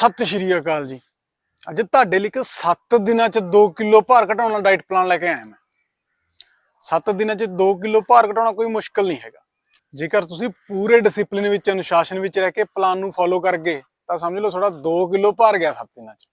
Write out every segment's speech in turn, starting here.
ਸਤਿ ਸ਼੍ਰੀ ਅਕਾਲ ਜੀ। ਅੱਜ ਤੁਹਾਡੇ ਲਈ ਇੱਕ 7 ਦਿਨਾਂ ਚ 2 ਕਿਲੋ ਭਾਰ ਘਟਾਉਣ ਦਾ ਡਾਈਟ ਪਲਾਨ ਲੈ ਕੇ ਆਇਆ ਮੈਂ। 7 ਦਿਨਾਂ ਚ 2 ਕਿਲੋ ਭਾਰ ਘਟਾਉਣਾ ਕੋਈ ਮੁਸ਼ਕਲ ਨਹੀਂ ਹੈਗਾ। ਜੇਕਰ ਤੁਸੀਂ ਪੂਰੇ ਡਿਸਪਲਿਨ ਵਿੱਚ, ਅਨੁਸ਼ਾਸਨ ਵਿੱਚ ਰਹਿ ਕੇ ਪਲਾਨ ਨੂੰ ਫੋਲੋ ਕਰ ਗਏ ਤਾਂ ਸਮਝ ਲਓ ਤੁਹਾਡਾ 2 ਕਿਲੋ ਭਾਰ ਗਿਆ 7 ਦਿਨਾਂ ਚ।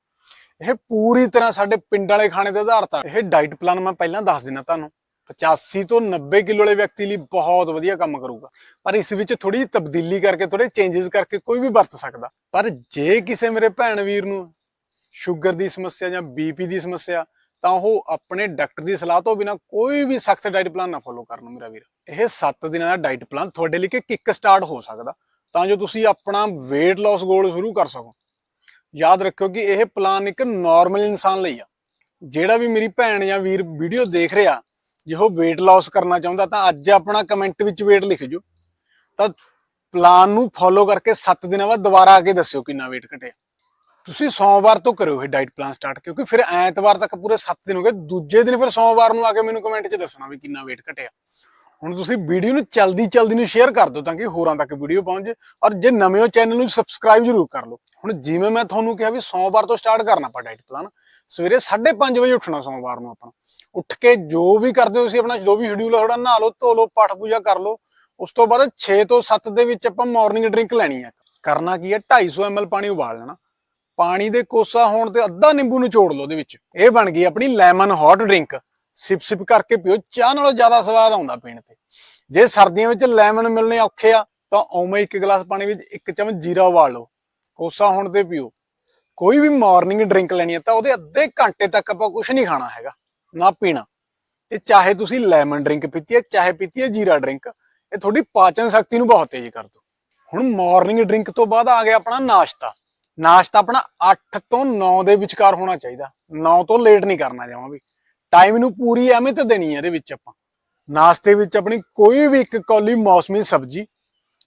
ਇਹ ਪੂਰੀ ਤਰ੍ਹਾਂ ਸਾਡੇ ਪਿੰਡ ਵਾਲੇ ਖਾਣੇ ਤੇ ਆਧਾਰਿਤ ਆ। ਇਹ ਡਾਈਟ ਪਲਾਨ ਮੈਂ ਪਹਿਲਾਂ ਦੱਸ ਦਿਨਾ ਤੁਹਾਨੂੰ। 85 ਤੋਂ 90 ਕਿਲੋ ਵਾਲੇ ਵਿਅਕਤੀ ਲਈ ਬਹੁਤ ਵਧੀਆ ਕੰਮ ਕਰੂਗਾ। ਪਰ ਇਸ ਵਿੱਚ ਥੋੜੀ ਤਬਦੀਲੀ ਕਰਕੇ ਥੋੜੇ ਚੇਂਜਸ ਕਰਕੇ ਕੋਈ ਵੀ ਵਰਤ ਸਕਦਾ। ਪਰ ਜੇ ਕਿਸੇ ਮੇਰੇ ਭੈਣ ਵੀਰ ਨੂੰ ਸ਼ੂਗਰ ਦੀ ਸਮੱਸਿਆ ਜਾਂ ਬੀਪੀ ਦੀ ਸਮੱਸਿਆ, ਤਾਂ ਉਹ ਆਪਣੇ ਡਾਕਟਰ ਦੀ ਸਲਾਹ ਤੋਂ ਬਿਨਾ ਕੋਈ ਵੀ ਸਖਤ ਡਾਈਟ ਪਲਾਨ ਨਾ ਫੋਲੋ ਕਰਨ ਮੇਰਾ ਵੀਰ। ਇਹ 7 ਦਿਨਾਂ ਦਾ ਡਾਈਟ ਪਲਾਨ ਤੁਹਾਡੇ ਲਈ ਕਿੱਕ ਸਟਾਰਟ ਹੋ ਸਕਦਾ। ਤਾਂ ਜੋ ਤੁਸੀਂ ਆਪਣਾ weight loss ਗੋਲ ਸ਼ੁਰੂ ਕਰ ਸਕੋ। ਯਾਦ ਰੱਖਿਓ ਕਿ ਇਹ ਪਲਾਨ ਇੱਕ ਨਾਰਮਲ ਇਨਸਾਨ ਲਈ ਆ। ਜਿਹੜਾ ਵੀ ਮੇਰੀ ਭੈਣ ਜਾਂ ਵੀਰ ਵੀਡੀਓ ਦੇਖ ਰਿਹਾ ਜੇ ਉਹ weight loss ਕਰਨਾ ਚਾਹੁੰਦਾ ਤਾਂ ਅੱਜ ਆਪਣਾ ਕਮੈਂਟ ਵਿੱਚ weight ਲਿਖ ਜੋ। ਤਾਂ ਪਲਾਨ ਨੂੰ ਫੋਲੋ ਕਰਕੇ 7 ਦਿਨਾਂ ਬਾਅਦ ਦੁਬਾਰਾ ਆ ਕੇ ਦੱਸਿਓ ਕਿੰਨਾ weight ਘਟਿਆ। ਤੁਸੀਂ ਸੋਮਵਾਰ ਤੋਂ ਕਰਿਓ ਇਹ ਡਾਈਟ ਪਲਾਨ ਸਟਾਰਟ ਕਿਉਂਕਿ ਫਿਰ ਐਤਵਾਰ ਤੱਕ ਪੂਰੇ 7 ਦਿਨ ਹੋ ਗਏ। ਦੂਜੇ ਦਿਨ ਫਿਰ ਸੋਮਵਾਰ ਨੂੰ ਆ ਕੇ ਮੈਨੂੰ ਕਮੈਂਟ 'ਚ ਦੱਸਣਾ ਵੀ ਕਿੰਨਾ weight ਘਟਿਆ। ਹੁਣ ਤੁਸੀਂ ਵੀਡੀਓ ਨੂੰ ਚਲਦੀ ਚਲਦੀ ਨੂੰ ਸ਼ੇਅਰ ਕਰ ਦਿਓ ਤਾਂ ਕਿ ਹੋਰਾਂ ਤੱਕ ਵੀਡੀਓ ਪਹੁੰਚ ਜੇ ਔਰ ਜੇ ਨਵੇਂ ਹੋ ਚੈਨਲ ਨੂੰ ਸਬਸਕ੍ਰਾਈਬ ਜ਼ਰੂਰ ਕਰ ਲਓ। ਹੁਣ ਜਿਵੇਂ ਮੈਂ ਤੁਹਾਨੂੰ ਕਿਹਾ ਵੀ ਸੋਮਵਾਰ ਤੋਂ ਸਟਾਰਟ ਕਰਨਾ ਆਪਾਂ ਡਾਈਟ ਪਲਾਨ ਸਵੇਰੇ 5:30 ਵਜੇ ਉੱਠਣਾ ਸੋਮਵਾਰ ਨੂੰ ਆਪਾਂ। ਉੱਠ ਕੇ ਜੋ ਵੀ ਕਰਦੇ ਹੋ ਤੁਸੀਂ ਆਪਣਾ, ਜੋ ਵੀ ਸ਼ਡਿਊਲ ਹੈ ਥੋੜਾ ਨਹਾ ਲਓ, ਧੋ ਲਓ, ਪਾਠ ਪੂਜਾ ਕਰ ਲਓ, ਉਸ ਤੋਂ ਬਾਅਦ 6 ਤੋਂ 7 ਦੇ ਵਿੱਚ ਆਪਾਂ ਮਾਰਨਿੰਗ ਡਰਿੰਕ ਲੈਣੀ ਹੈ ਕਰਨਾ ਕੀ ਹੈ 250 ml ਪਾਣੀ ਉਬਾਲ ਲੈਣਾ। ਪਾਣੀ ਦੇ ਕੋਸਾ ਹੋਣ ਤੇ ਅੱਧਾ ਨਿੰਬੂ ਨਿਚੋੜ ਲਓ ਉਹਦੇ ਵਿੱਚ। ਇਹ ਬਣ ਗਈ ਆਪਣੀ lemon hot drink sip sip ਕਰਕੇ ਪੀਓ, ਚਾਹ ਨਾਲੋਂ ਜ਼ਿਆਦਾ ਸਵਾਦ ਆਉਂਦਾ ਪੀਣ ਤੇ। ਜੇ ਸਰਦੀਆਂ ਵਿੱਚ ਲੈਮਨ ਮਿਲਣੇ ਔਖੇ ਆ, ਤਾਂ ਉਵੇਂ ਇੱਕ ਗਲਾਸ ਪਾਣੀ ਵਿੱਚ ਇੱਕ ਚਮਚ ਜੀਰਾ ਉਬਾਲ ਲਓ, ਕੋਸਾ ਹੋਣ ਤੇ ਪੀਓ। ਕੋਈ ਵੀ ਮਾਰਨਿੰਗ ਡਰਿੰਕ ਲੈਣੀ ਹੈ ਤਾਂ ਉਹਦੇ ਅੱਧੇ ਘੰਟੇ ਤੱਕ ਆਪਾਂ ਕੁਝ ਨਹੀਂ ਖਾਣਾ ਹੈਗਾ, ਨਾ ਪੀਣਾ। ਇਹ ਚਾਹੇ ਤੁਸੀਂ ਲੈਮਨ ਡਰਿੰਕ ਪੀਤੀ ਹੈ ਚਾਹੇ ਪੀਤੀ ਹੈ ਜੀਰਾ ਡਰਿੰਕ, ਇਹ ਤੁਹਾਡੀ ਪਾਚਨ ਸ਼ਕਤੀ ਨੂੰ ਬਹੁਤ ਤੇਜ਼ ਕਰ ਦੋ ਹੁਣ ਮਾਰਨਿੰਗ ਡਰਿੰਕ ਤੋਂ ਬਾਅਦ ਆ ਗਿਆ ਆਪਣਾ ਨਾਸ਼ਤਾ। ਨਾਸ਼ਤਾ ਆਪਣਾ 8 ਤੋਂ 9 ਦੇ ਵਿਚਕਾਰ ਹੋਣਾ ਚਾਹੀਦਾ। 9 ਤੋਂ ਲੇਟ ਨਹੀਂ ਕਰਨਾ ਜਮਾਂ ਵੀ। ਟਾਈਮ ਨੂੰ ਪੂਰੀ ਅਹਿਮੀਅਤ ਦੇਣੀ ਹੈ ਇਹਦੇ ਵਿੱਚ ਆਪਾਂ। ਨਾਸ਼ਤੇ ਵਿੱਚ ਆਪਣੀ ਕੋਈ ਵੀ ਇੱਕ ਕੌਲੀ ਮੌਸਮੀ ਸਬਜ਼ੀ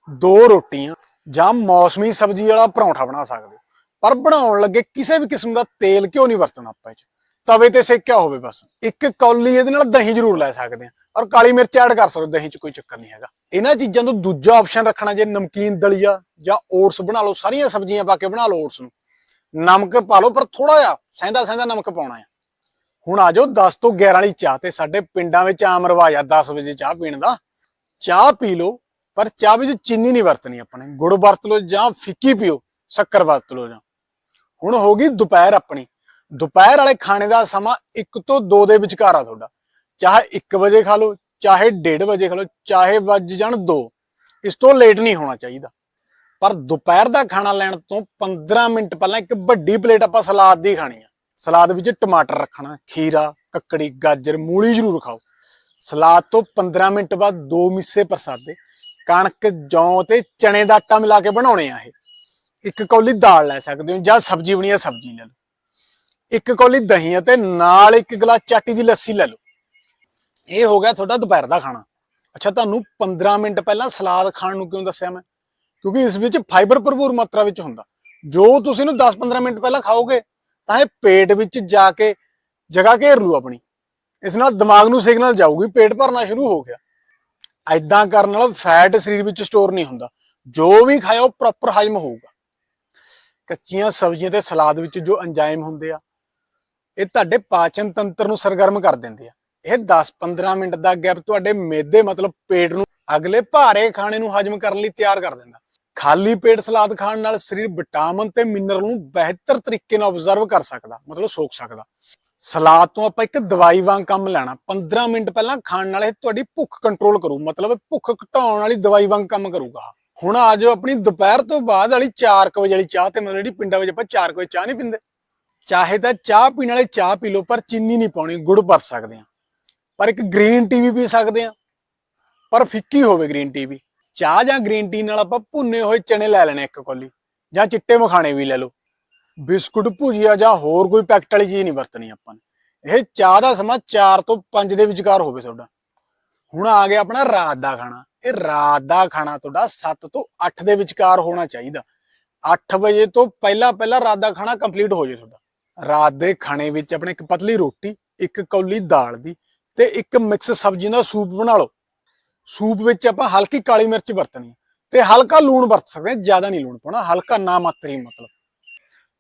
ਦੋ ਰੋਟੀਆਂ ਜਾਂ ਮੌਸਮੀ ਸਬਜ਼ੀ ਵਾਲਾ ਪਰੌਂਠਾ ਬਣਾ ਸਕਦੇ ਹੋ। ਪਰ ਬਣਾਉਣ ਲੱਗੇ ਕਿਸੇ ਵੀ ਕਿਸਮ ਦਾ ਤੇਲ ਕਿਉਂ ਨਹੀਂ ਵਰਤਣਾ ਆਪਾਂ ਇਹ 'ਚ? ਤਵੇ ਤੇ ਸੇਕਿਆ ਹੋਵੇ ਬਸ। ਇੱਕ ਕੌਲੀ ਇਹਦੇ ਨਾਲ ਦਹੀਂ ਜ਼ਰੂਰ ਲੈ ਸਕਦੇ ਆ ਔਰ ਕਾਲੀ ਮਿਰਚ ਐਡ ਕਰ ਸਕਦੇ ਹੋ, ਦਹੀਂ 'ਚ ਕੋਈ ਚੱਕਰ ਨਹੀਂ ਹੈਗਾ। ਇਹਨਾਂ ਚੀਜ਼ਾਂ ਤੋਂ ਦੂਜਾ ਆਪਸ਼ਨ ਰੱਖਣਾ ਜੇ ਨਮਕੀਨ ਦਲੀਆ ਜਾਂ ਓਟਸ ਬਣਾ ਲਓ। ਸਾਰੀਆਂ ਸਬਜ਼ੀਆਂ ਪਾ ਕੇ ਬਣਾ ਲਓ ਓਟਸ ਨੂੰ। ਨਮਕ ਪਾ ਲਓ ਪਰ ਥੋੜਾ ਜਿਹਾ ਸਹਿੰਦਾ ਸਹਿੰਦਾ ਨਮਕ ਪਾਉਣਾ ਹੈ। ਹੁਣ ਆ ਜਾਓ 10 ਤੋਂ 11 ਵਾਲੀ ਚਾਹ ਤੇ ਸਾਡੇ ਪਿੰਡਾਂ ਵਿੱਚ ਆਮ ਰਿਵਾਜ ਆ 10 ਵਜੇ ਚਾਹ ਪੀਣ ਦਾ। ਚਾਹ ਪੀ ਲਓ, ਪਰ ਚਾਹ ਵਿੱਚ ਚੀਨੀ ਨਹੀਂ ਵਰਤਣੀ ਆਪਣੇ। ਗੁੜ ਵਰਤ ਲਓ ਜਾਂ ਫਿੱਕੀ ਪੀਓ, ਸ਼ੱਕਰ ਵਰਤ ਲਓ ਜਾਂ। ਹੁਣ ਹੋ ਗਈ ਦੁਪਹਿਰ ਆਪਣੀ। ਦੁਪਹਿਰ ਵਾਲੇ ਖਾਣੇ ਦਾ ਸਮਾਂ 1 ਤੋਂ 2 ਦੇ ਵਿਚਕਾਰ ਆ ਤੁਹਾਡਾ। ਚਾਹੇ 1 ਵਜੇ ਖਾ ਲਓ, ਚਾਹੇ 1:30 ਵਜੇ ਖਾ ਲਓ, ਚਾਹੇ ਵੱਜ ਜਾਣ 2 ਇਸ ਤੋਂ ਲੇਟ ਨਹੀਂ ਹੋਣਾ ਚਾਹੀਦਾ। ਪਰ ਦੁਪਹਿਰ ਦਾ ਖਾਣਾ ਲੈਣ ਤੋਂ 15 ਮਿੰਟ ਪਹਿਲਾਂ ਇੱਕ ਵੱਡੀ ਪਲੇਟ ਆਪਾਂ ਸਲਾਦ ਦੀ ਖਾਣੀ ਆ। ਸਲਾਦ ਵਿੱਚ ਟਮਾਟਰ ਰੱਖਣਾ, ਖੀਰਾ, ਕੱਕੜੀ, ਗਾਜਰ, ਮੂਲੀ ਜ਼ਰੂਰ ਖਾਓ। ਸਲਾਦ ਤੋਂ 15 ਮਿੰਟ ਬਾਅਦ ਦੋ ਮਿੱਸੇ ਪ੍ਰਸਾਦੇ, ਕਣਕ, ਜੌਂ ਤੇ ਚਣੇ ਦਾ ਆਟਾ ਮਿਲਾ ਕੇ ਬਣਾਉਣੇ ਆ ਇਹ। ਇੱਕ ਕੌਲੀ ਦਾਲ ਲੈ ਸਕਦੇ ਹੋ ਜਾਂ ਸਬਜ਼ੀ ਬਣੀ ਆ ਸਬਜ਼ੀ ਲੈ ਲਓ। ਇੱਕ ਕੌਲੀ ਦਹੀਂ ਅਤੇ ਨਾਲ ਇੱਕ ਗਲਾਸ ਚਾਟੀ ਦੀ ਲੱਸੀ ਲੈ ਲਓ। ਇਹ ਹੋ ਗਿਆ ਤੁਹਾਡਾ ਦੁਪਹਿਰ ਦਾ ਖਾਣਾ। ਅੱਛਾ, ਤੁਹਾਨੂੰ 15 ਮਿੰਟ ਪਹਿਲਾਂ ਸਲਾਦ ਖਾਣ ਨੂੰ ਕਿਉਂ ਦੱਸਿਆ ਮੈਂ? ਕਿਉਂਕਿ ਇਸ ਵਿੱਚ ਫਾਈਬਰ ਭਰਪੂਰ ਮਾਤਰਾ ਵਿੱਚ ਹੁੰਦਾ। ਜੋ ਤੁਸੀਂ ਇਹਨੂੰ 10-15 ਮਿੰਟ ਪਹਿਲਾਂ ਖਾਓਗੇ ਤਾਂ ਇਹ ਪੇਟ ਵਿੱਚ ਜਾ ਕੇ ਜਗ੍ਹਾ ਘੇਰ ਲੂ ਆਪਣੀ। ਇਸ ਨਾਲ ਦਿਮਾਗ ਨੂੰ ਸਿਗਨਲ ਜਾਊਗੀ, ਪੇਟ ਭਰਨਾ ਸ਼ੁਰੂ ਹੋ ਗਿਆ। ਐਦਾਂ ਕਰਨ ਨਾਲ ਫੈਟ ਸਰੀਰ ਵਿੱਚ ਸਟੋਰ ਨਹੀਂ ਹੁੰਦਾ। ਜੋ ਵੀ ਖਾਓ ਪ੍ਰੋਪਰ ਹਜਮ ਹੋਊਗਾ। ਕੱਚੀਆਂ ਸਬਜ਼ੀਆਂ ਤੇ ਸਲਾਦ ਵਿੱਚ ਜੋ ਐਂਜ਼ਾਈਮ ਹੁੰਦੇ ਆ, ਇਹ ਤੁਹਾਡੇ ਪਾਚਨ ਤੰਤਰ ਨੂੰ ਸਰਗਰਮ ਕਰ ਦਿੰਦੇ ਆ। ਇਹ 10-15 ਮਿੰਟ ਦਾ ਗੈਪ ਤੁਹਾਡੇ ਮੇਦੇ ਮਤਲਬ ਪੇਟ ਨੂੰ ਅਗਲੇ ਭਾਰੇ ਖਾਣੇ ਨੂੰ ਹਜਮ ਕਰਨ ਲਈ ਤਿਆਰ ਕਰ ਦਿੰਦਾ। ਖਾਲੀ ਪੇਟ ਸਲਾਦ ਖਾਣ ਨਾਲ ਸਰੀਰ ਵਿਟਾਮਿਨ ਤੇ ਮਿਨਰਲ ਨੂੰ ਬਿਹਤਰ ਤਰੀਕੇ ਨਾਲ ਆਬਜ਼ਰਵ ਕਰ ਸਕਦਾ, ਮਤਲਬ ਸੋਖ ਸਕਦਾ। ਸਲਾਦ ਤੋਂ ਆਪਾਂ ਇੱਕ ਦਵਾਈ ਵਾਂਗ ਕੰਮ ਲੈਣਾ 15 ਮਿੰਟ ਪਹਿਲਾਂ ਖਾਣ ਨਾਲ ਇਹ ਤੁਹਾਡੀ ਭੁੱਖ ਕੰਟਰੋਲ ਕਰੂ, ਮਤਲਬ ਭੁੱਖ ਘਟਾਉਣ ਵਾਲੀ ਦਵਾਈ ਵਾਂਗ ਕੰਮ ਕਰੂਗਾ। ਹੁਣ ਆ ਜਾਓ ਆਪਣੀ ਦੁਪਹਿਰ ਤੋਂ ਬਾਅਦ ਵਾਲੀ 4 ਵਜੇ ਵਾਲੀ ਚਾਹ ਤੇ ਮਤਲਬ ਜਿਹੜੀ ਪਿੰਡਾਂ ਵਿੱਚ ਆਪਾਂ 4 ਵਜੇ ਚਾਹ ਨਹੀਂ ਪੀਂਦੇ। ਚਾਹੇ ਤਾਂ ਚਾਹ ਪੀਣ ਵਾਲੇ ਚਾਹ ਪੀ ਲਓ, ਪਰ ਚੀਨੀ ਨਹੀਂ ਪਾਉਣੀ, ਗੁੜ ਵਰਤ ਸਕਦੇ ਆ ਪਰ ਇੱਕ ਗ੍ਰੀਨ ਟੀ ਵੀ ਪੀ ਸਕਦੇ ਆ ਪਰ ਫਿੱਕੀ ਹੋਵੇ ਗ੍ਰੀਨ ਟੀ ਵੀ। ਚਾਹ ਜਾਂ ਗ੍ਰੀਨ ਟੀ ਨਾਲ ਆਪਾਂ ਭੁੰਨੇ ਹੋਏ ਚਣੇ ਲੈ ਲੈਣੇ ਇੱਕ ਕੋਲੀ, ਜਾਂ ਚਿੱਟੇ ਮਖਾਣੇ ਵੀ ਲੈ ਲਓ। ਬਿਸਕੁਟ ਭੁਜੀਆ ਜਾਂ ਹੋਰ ਕੋਈ ਪੈਕਟ ਵਾਲੀ ਚੀਜ਼ ਨਹੀਂ ਵਰਤਣੀ ਆਪਾਂ ਨੇ। ਇਹ ਚਾਹ ਦਾ ਸਮਾਂ 4 ਤੋਂ 5 ਦੇ ਵਿਚਕਾਰ ਹੋਵੇ ਤੁਹਾਡਾ। ਹੁਣ ਆ ਗਿਆ ਆਪਣਾ ਰਾਤ ਦਾ ਖਾਣਾ। ਇਹ ਰਾਤ ਦਾ ਖਾਣਾ ਤੁਹਾਡਾ 7 ਤੋਂ 8 ਦੇ ਵਿਚਕਾਰ ਹੋਣਾ ਚਾਹੀਦਾ। 8 ਵਜੇ ਤੋਂ ਪਹਿਲਾਂ ਪਹਿਲਾਂ ਰਾਤ ਦਾ ਖਾਣਾ ਕੰਪਲੀਟ ਹੋ ਜੇ ਤੁਹਾਡਾ। ਰਾਤ ਦੇ ਖਾਣੇ ਵਿੱਚ ਆਪਣੇ ਇੱਕ ਪਤਲੀ ਰੋਟੀ, ਇੱਕ ਕੌਲੀ ਦਾਲ ਦੀ, ਤੇ ਇੱਕ ਮਿਕਸ ਸਬਜ਼ੀ ਦਾ ਸੂਪ ਬਣਾ ਲਓ। ਸੂਪ ਵਿੱਚ ਆਪਾਂ ਹਲਕੀ ਕਾਲੀ ਮਿਰਚ ਵਰਤਣੀ ਤੇ ਹਲਕਾ ਲੂਣ ਵਰਤ ਸਕਦੇ ਹਾਂ, ਜ਼ਿਆਦਾ ਨਹੀਂ ਲੂਣ ਪਾਉਣਾ, ਹਲਕਾ ਨਾ ਮਾਤਰੀ ਮਤਲਬ।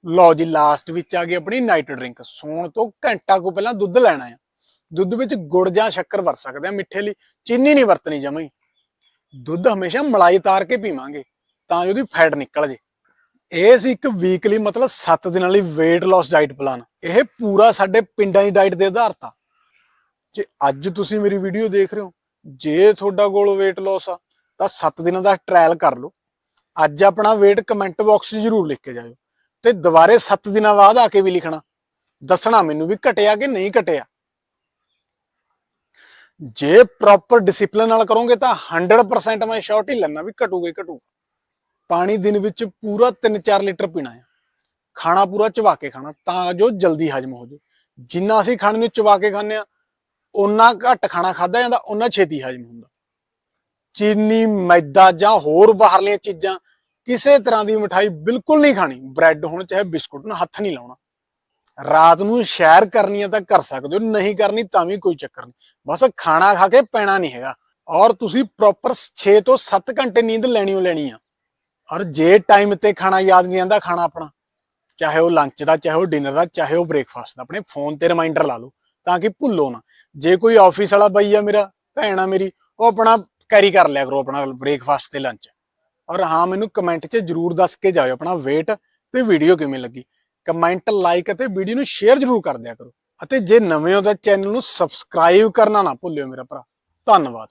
ਲਓ ਜੀ ਲਾਸਟ ਵਿੱਚ ਆ ਗਈ ਆਪਣੀ ਨਾਈਟ ਡਰਿੰਕ ਸੌਣ ਤੋਂ ਘੰਟਾ ਕੋ ਪਹਿਲਾਂ ਦੁੱਧ ਲੈਣਾ ਆ ਦੁੱਧ ਵਿੱਚ ਗੁੜ ਜਾਂ ਸ਼ੱਕਰ ਵਰਤ ਸਕਦੇ ਹਾਂ, ਮਿੱਠੇ ਲਈ। ਚੀਨੀ ਨਹੀਂ ਵਰਤਣੀ ਜਮਾਂ ਹੀ। ਦੁੱਧ ਹਮੇਸ਼ਾ ਮਲਾਈ ਤਾਰ ਕੇ ਪੀਵਾਂਗੇ, ਤਾਂ ਜੋ ਉਹਦੀ ਫੈਟ ਨਿਕਲ ਜੇ। ਇਹ ਸੀ ਇੱਕ ਵੀਕਲੀ ਮਤਲਬ 7 ਦਿਨਾਂ ਲਈ weight loss ਡਾਈਟ ਪਲਾਨ ਇਹ ਪੂਰਾ ਸਾਡੇ ਪਿੰਡਾਂ ਦੀ ਡਾਈਟ ਦੇ ਆਧਾਰ ਤਾਂ ਜੇ ਅੱਜ ਤੁਸੀਂ ਮੇਰੀ ਵੀਡੀਓ ਦੇਖ ਰਹੇ ਹੋ ਜੇ ਤੁਹਾਡਾ ਕੋਲ weight loss ਆ, ਤਾਂ 7 ਦਿਨਾਂ ਦਾ ਟ੍ਰਾਇਲ ਕਰ ਲਓ। ਅੱਜ ਆਪਣਾ weight ਕਮੈਂਟ ਬਾਕਸ 'ਚ ਜ਼ਰੂਰ ਲਿਖ ਕੇ ਜਾਇਓ ਤੇ ਦੁਬਾਰੇ 7 ਦਿਨਾਂ ਬਾਅਦ ਆ ਕੇ ਵੀ ਲਿਖਣਾ। ਦੱਸਣਾ ਮੈਨੂੰ ਵੀ ਘਟਿਆ ਕਿ ਨਹੀਂ ਘਟਿਆ। ਜੇ ਪ੍ਰੋਪਰ ਡਿਸਪਲਿਨ ਨਾਲ ਕਰੋਗੇ ਤਾਂ 100% ਮੈਂ ਸ਼ੋਰਟ ਹੀ ਲੈਣਾ ਵੀ ਘਟੂਗਾ ਹੀ ਘਟੂ ਪਾਣੀ ਦਿਨ ਵਿੱਚ ਪੂਰਾ 3-4 ਲੀਟਰ ਪੀਣਾ ਹੈ ਖਾਣਾ ਪੂਰਾ ਚਵਾ ਕੇ ਖਾਣਾ, ਤਾਂ ਜੋ ਜਲਦੀ ਹਜਮ ਹੋ ਜੇ ਜਿੰਨਾ ਅਸੀਂ ਖਾਣੇ ਨੂੰ ਚਬਾ ਕੇ ਖਾਂਦੇ ਆ ਉਨਾ ਘੱਟ ਖਾਣਾ ਖਾਦਾ ਜਾਂਦਾ ਉਨਾ ਛੇਤੀ ਹਜਮ ਹੁੰਦਾ। ਚੀਨੀ, ਮੈਦਾ ਜਾਂ ਹੋਰ ਬਾਹਰਲੀਆਂ ਚੀਜ਼ਾਂ, ਕਿਸੇ ਤਰ੍ਹਾਂ ਦੀ ਮਠਾਈ ਬਿਲਕੁਲ ਨਹੀਂ ਖਾਣੀ। ਬ੍ਰੈਡ ਹੋਣ ਚਾਹੇ ਬਿਸਕੁਟ ਨੂੰ ਹੱਥ ਨਹੀਂ ਲਾਉਣਾ। ਰਾਤ ਨੂੰ ਸ਼ੈਰ ਕਰਨੀ ਹੈ ਤਾਂ ਕਰ ਸਕਦੇ ਹੋ, ਨਹੀਂ ਕਰਨੀ ਤਾਂ ਵੀ ਕੋਈ ਚੱਕਰ ਨਹੀਂ। ਬਸ ਖਾਣਾ ਖਾ ਕੇ ਪੈਣਾ ਨਹੀਂ ਹੈਗਾ। ਔਰ ਤੁਸੀਂ ਪ੍ਰੋਪਰ 6 ਤੋਂ 7 ਘੰਟੇ ਨੀਂਦ ਲੈਣੀ ਓ ਲੈਣੀ ਆ। ਔਰ ਜੇ ਟਾਈਮ ਤੇ ਖਾਣਾ ਯਾਦ ਨਹੀਂ ਆਂਦਾ, ਖਾਣਾ ਆਪਣਾ। ਚਾਹੇ ਉਹ ਲੰਚ ਦਾ, ਚਾਹੇ ਉਹ ਡਿਨਰ ਦਾ, ਚਾਹੇ ਉਹ ਬ੍ਰੇਕਫਾਸਟ ਦਾ। ਆਪਣੇ ਫੋਨ ਤੇ ਰਿਮਾਈਂਡਰ ਲਾ ਲਓ, ਤਾਂ ਕਿ ਭੁੱਲੋ ਨਾ। ਜੇ ਕੋਈ ਆਫਿਸ ਵਾਲਾ ਬਈ ਆ ਮੇਰਾ, ਭੈਣ ਆ ਮੇਰੀ, ਉਹ ਆਪਣਾ ਕੈਰੀ ਕਰ ਲਿਆ ਕਰੋ ਆਪਣਾ ਬ੍ਰੇਕਫਾਸਟ ਤੇ ਲੰਚ ਔਰ ਹਾਂ, ਮੈਨੂੰ ਕਮੈਂਟ 'ਚ ਜਰੂਰ ਦੱਸ ਕੇ ਜਾਇਓ ਆਪਣਾ weight ਤੇ ਵੀਡੀਓ ਕਿਵੇਂ ਲੱਗੀ। ਕਮੈਂਟ ਲਾਈਕ ਅਤੇ ਵੀਡੀਓ ਨੂੰ ਸ਼ੇਅਰ ਜਰੂਰ ਕਰ ਦਿਆ ਕਰੋ। ਅਤੇ ਜੇ ਨਵੇਂ ਹੋ ਤਾਂ ਚੈਨਲ ਨੂੰ ਸਬਸਕ੍ਰਾਈਬ ਕਰਨਾ ਨਾ ਭੁੱਲਿਓ ਮੇਰਾ ਭਰਾ। ਧੰਨਵਾਦ।